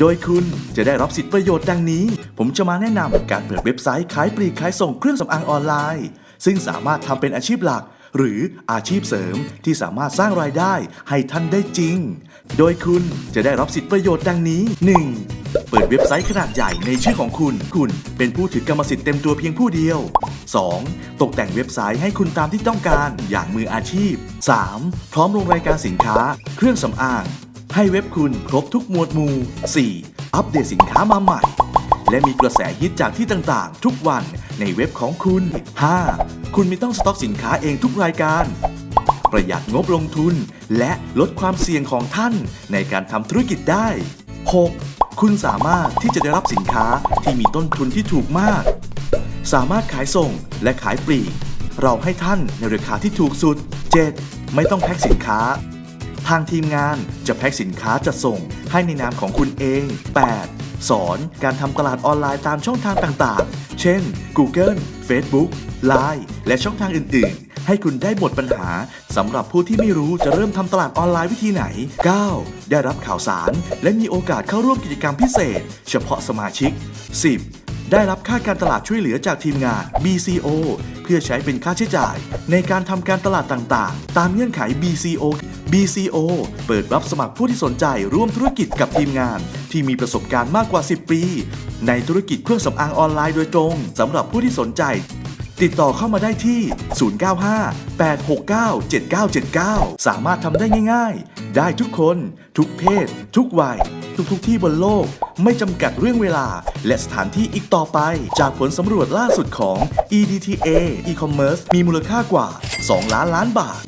โดยคุณจะได้รับสิทธิประโยชน์ดังนี้ ผมจะมาแนะนำการเปิดเว็บไซต์ขายปลีกขายส่งเครื่องสำอางออนไลน์ ซึ่งสามารถทำเป็นอาชีพหลัก หรืออาชีพเสริมที่สามารถสร้างรายได้ให้ท่านได้จริง โดยคุณจะได้รับสิทธิประโยชน์ดังนี้ 1. เปิดเว็บไซต์ขนาดใหญ่ในชื่อของคุณ คุณเป็นผู้ถือกรรมสิทธิ์เต็มตัวเพียงผู้เดียว 2. ตกแต่งเว็บไซต์ให้คุณตามที่ต้องการอย่างมืออาชีพ 3. พร้อมลงรายการสินค้า เครื่องสำอาง ให้เว็บคุณครบทุกหมวดหมู่ 4. อัปเดตสินค้ามาใหม่ และมีกระแสฮิตจากที่ต่างๆ ทุกวันในเว็บของคุณ 5. คุณไม่ต้องสต็อกสินค้าเองทุกรายการ ประหยัดงบลงทุน และลดความเสี่ยงของท่านในการทำธุรกิจได้ 6. คุณสามารถที่จะได้รับสินค้าที่มีต้นทุนที่ถูกมาก สามารถขายส่งและขายปลีกเราให้ท่านในราคาที่ถูกสุด 7. ไม่ต้องแพ็คสินค้า ทางทีมงานจะแพ็คสินค้าจัดส่งให้ในนามของคุณเอง 8. สอนการทำตลาดออนไลน์ตามช่องทางต่างๆ เช่น Google Facebook Line และช่องทางอื่นๆ ให้คุณได้หมดปัญหาสำหรับผู้ที่ไม่รู้จะเริ่มทำตลาดออนไลน์วิธีไหน 9. ได้รับข่าวสาร และมีโอกาสเข้าร่วมกิจกรรมพิเศษ เฉพาะสมาชิก 10. ได้รับค่าการตลาดช่วยเหลือจากทีมงาน BCO เพื่อใช้เป็นค่าใช้จ่าย ในการทำการตลาดต่างๆ ตามเงื่อนไข BCO BCO เปิดรับสมัครผู้ที่สนใจร่วมธุรกิจกับทีมงาน ที่มีประสบการณ์มากกว่า 10 ปี ในธุรกิจเครื่องสำอางออนไลน์โดยตรงสำหรับผู้ที่สนใจ ติดต่อเข้ามาได้ที่ 095-869-7979 สามารถทำได้ง่าย ๆ ได้ทุกคน ทุกเพศ ทุกวัย ทุกๆที่บนโลก ไม่จำกัดเรื่องเวลา และสถานที่อีกต่อไป จากผลสำรวจล่าสุดของ EDTA E-commerce มีมูลค่ากว่า 2 ล้านล้านบาท